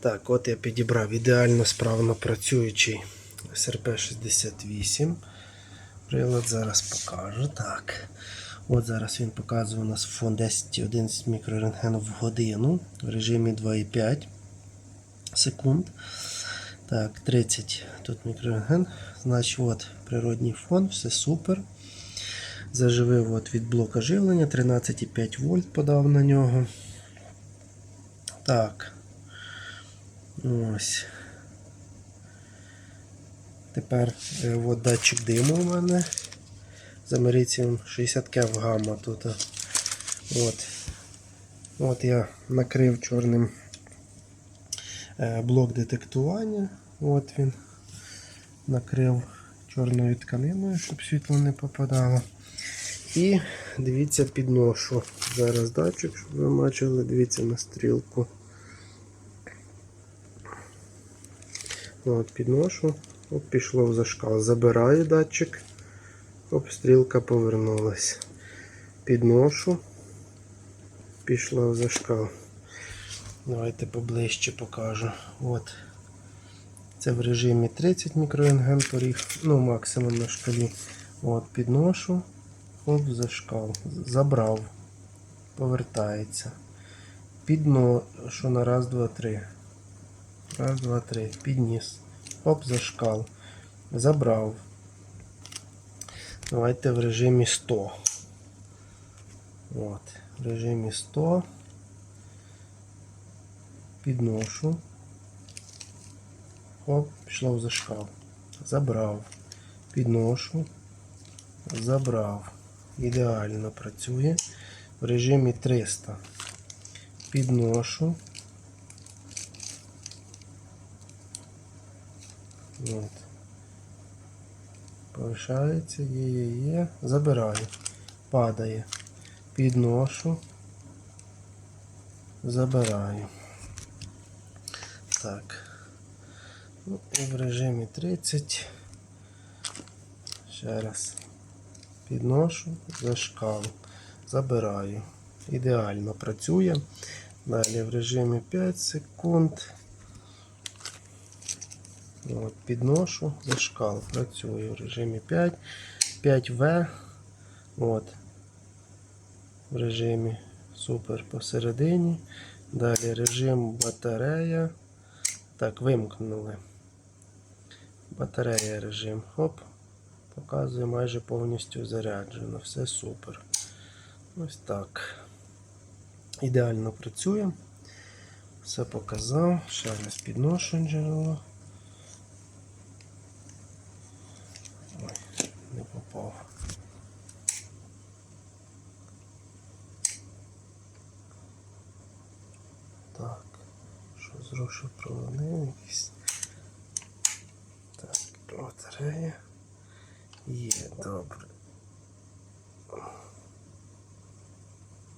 Так, от я підібрав ідеально справно працюючий СРП-68. Прилад зараз покажу. Так. От зараз він показує у нас фон 10-11 мікрорентген в годину в режимі 2,5 секунд. Так, 30 тут мікрорентген. Значить, от природній фон, все супер. Заживив от від блока живлення, 13,5 вольт подав на нього. Так. Ось. Тепер е, от датчик диму у мене. з америцієм 60 кев гамма тут. От. От я накрив чорним е, блок детектування. От він. Накрив чорною тканиною, щоб світло не попадало. І дивіться, підношу зараз датчик, щоб ви бачили, дивіться на стрілку. От, підношу, Оп, пішло в зашкал. Забираю датчик. Оп, стрілка повернулась. Підношу. Пішла в зашкал. Давайте поближче покажу. От. Це в режимі 30 мікрорентген поріг, ну максимум на шкалі. От, підношу. Оп, зашкал. Забрав. Повертається. Підношу на раз, два, три. Раз, два, три. Підніс. Оп, зашкал. Забрав. Давайте в режимі 100. От. В режимі 100. Підношу. Оп, пішло в зашкал. Забрав. Підношу. Забрав. Ідеально працює. В режимі 300. Підношу. От. Повишається, є, є, є. Забираю. Падає. Підношу. Забираю. Так. Ну, і в режимі 30. Ще раз. Підношу, зашкал. Забираю. Ідеально працює. Далі в режимі 5 секунд. От, підношу зашкал. Працює в режимі 5. 5В. От. В режимі супер посередині. Далі режим батарея. Так, вимкнули. Батарея режим. Хоп. Показує майже повністю заряджено. Все супер. Ось так. Ідеально працює. Все показав. Ще раз підношу джерело. Ой, не попав. Так, що зрушив проводив якийсь. Так, батарея. Є, добре.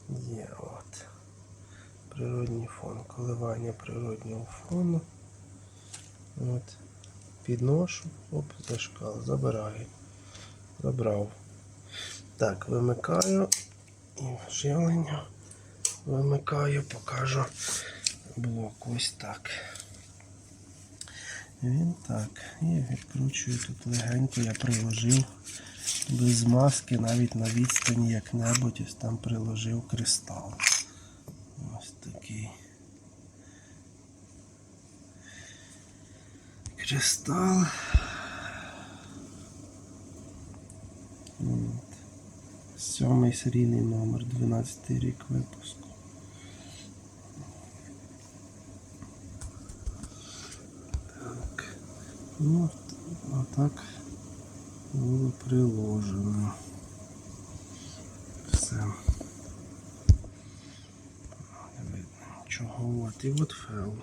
Є, от. Природній фон, коливання природнього фону. От. Підношу, оп, зашкал, забираю. Забрав. Так, вимикаю і живлення. Вимикаю, покажу блок ось так. Він так. І відкручую тут легенько, я приложив без маски, навіть на відстані як-небудь, ось там приложив кристал. Ось такий. Кристал. Сьомий серійний номер, 12 рік випуску. Ну, отак було приложено. Все. Не видно нічого. От. І от фел.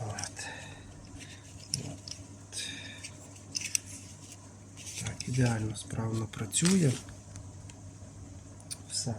От. От. Так, ідеально справно працює. Все.